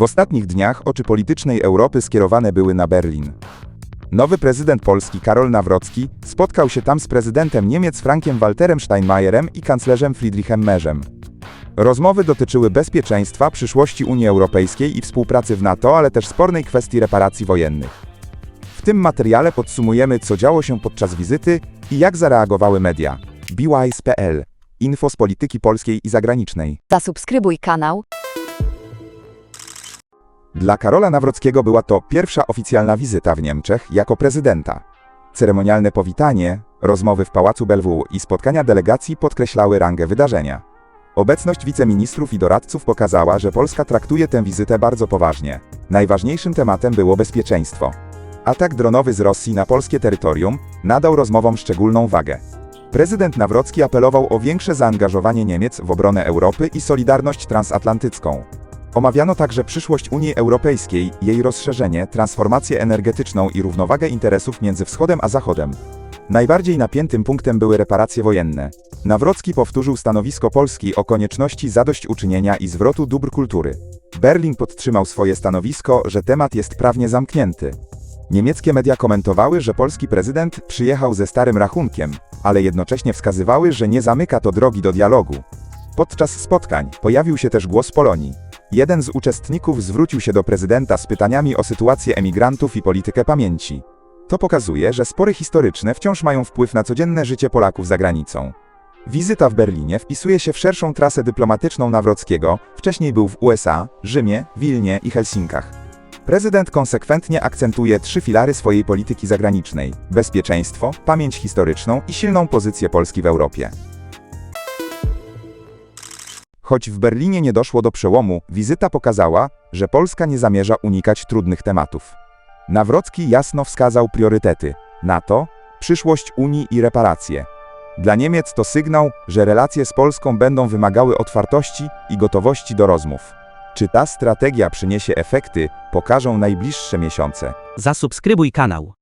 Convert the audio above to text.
W ostatnich dniach oczy politycznej Europy skierowane były na Berlin. Nowy prezydent Polski Karol Nawrocki spotkał się tam z prezydentem Niemiec Frankiem Walterem Steinmeierem i kanclerzem Friedrichem Merzem. Rozmowy dotyczyły bezpieczeństwa, przyszłości Unii Europejskiej i współpracy w NATO, ale też spornej kwestii reparacji wojennych. W tym materiale podsumujemy, co działo się podczas wizyty i jak zareagowały media. BWise.pl Info z polityki polskiej i zagranicznej. Zasubskrybuj kanał. Dla Karola Nawrockiego była to pierwsza oficjalna wizyta w Niemczech jako prezydenta. Ceremonialne powitanie, rozmowy w Pałacu Belwu i spotkania delegacji podkreślały rangę wydarzenia. Obecność wiceministrów i doradców pokazała, że Polska traktuje tę wizytę bardzo poważnie. Najważniejszym tematem było bezpieczeństwo. Atak dronowy z Rosji na polskie terytorium nadał rozmowom szczególną wagę. Prezydent Nawrocki apelował o większe zaangażowanie Niemiec w obronę Europy i solidarność transatlantycką. Omawiano także przyszłość Unii Europejskiej, jej rozszerzenie, transformację energetyczną i równowagę interesów między Wschodem a Zachodem. Najbardziej napiętym punktem były reparacje wojenne. Nawrocki powtórzył stanowisko Polski o konieczności zadośćuczynienia i zwrotu dóbr kultury. Berlin podtrzymał swoje stanowisko, że temat jest prawnie zamknięty. Niemieckie media komentowały, że polski prezydent przyjechał ze starym rachunkiem, ale jednocześnie wskazywały, że nie zamyka to drogi do dialogu. Podczas spotkań pojawił się też głos Polonii. Jeden z uczestników zwrócił się do prezydenta z pytaniami o sytuację emigrantów i politykę pamięci. To pokazuje, że spory historyczne wciąż mają wpływ na codzienne życie Polaków za granicą. Wizyta w Berlinie wpisuje się w szerszą trasę dyplomatyczną Nawrockiego, wcześniej był w USA, Rzymie, Wilnie i Helsinkach. Prezydent konsekwentnie akcentuje trzy filary swojej polityki zagranicznej: bezpieczeństwo, pamięć historyczną i silną pozycję Polski w Europie. Choć w Berlinie nie doszło do przełomu, wizyta pokazała, że Polska nie zamierza unikać trudnych tematów. Nawrocki jasno wskazał priorytety: NATO, przyszłość Unii i reparacje. Dla Niemiec to sygnał, że relacje z Polską będą wymagały otwartości i gotowości do rozmów. Czy ta strategia przyniesie efekty, pokażą najbliższe miesiące. Zasubskrybuj kanał.